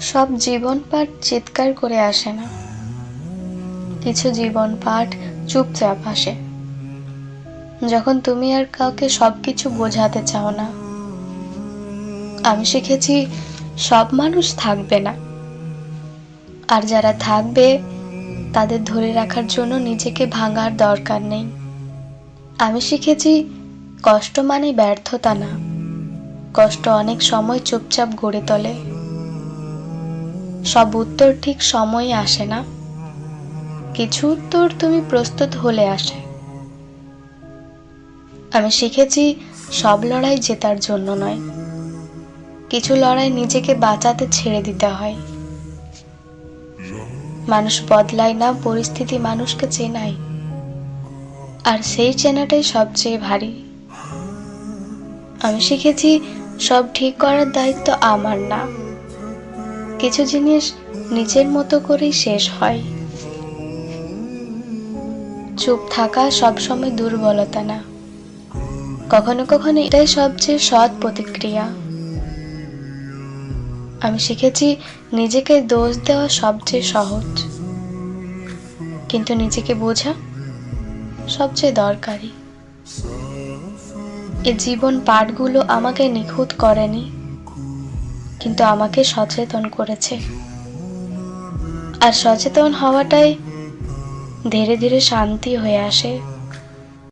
সব জীবন পাঠ চিৎকার করে আসে না। কিছু জীবন পাঠ চুপচাপ আসে। যখন তুমি আর কাউকে সবকিছু বোঝাতে চাও না, আমি শিখেছি সব মানুষ থাকবে না। আর যারা থাকবে, তাদের ধরে রাখার জন্য নিজেকে ভাঙার দরকার নেই। আমি শিখেছি কষ্ট মানে ব্যর্থতা না। কষ্ট অনেক সময় চুপচাপ গড়ে তোলে। সব উত্তর ঠিক সময়ে আসে না। কিছু উত্তর তুমি প্রস্তুত হলে আসে। আমি শিখেছি, সব লড়াই জেতার জন্য নয়। কিছু লড়াই নিজেকে বাঁচাতে ছেড়ে দিতে হয়। মানুষ বদলায় না, পরিস্থিতি মানুষকে চেনায়। আর সেই চেনাটাই সবচেয়ে ভারী। আমি শিখেছি, সব ঠিক করার দায়িত্ব আমার না। কিছু জিনিস নিজের মতো করেই শেষ হয়। চুপ থাকা সবসময় দুর্বলতা না। কখনো কখনো এটাই সবচেয়ে সৎ প্রতিক্রিয়া। আমি শিখেছি, নিজেকে দোষ দেওয়া সবচেয়ে সহজ। কিন্তু নিজেকে বোঝা সবচেয়ে দরকারি। এ জীবন পাঠগুলো আমাকে নিখুঁত করেনি, কিন্তু আমাকে সচেতন করেছে। আর সচেতন হওয়াটাই ধীরে ধীরে শান্তি হয়ে আসে।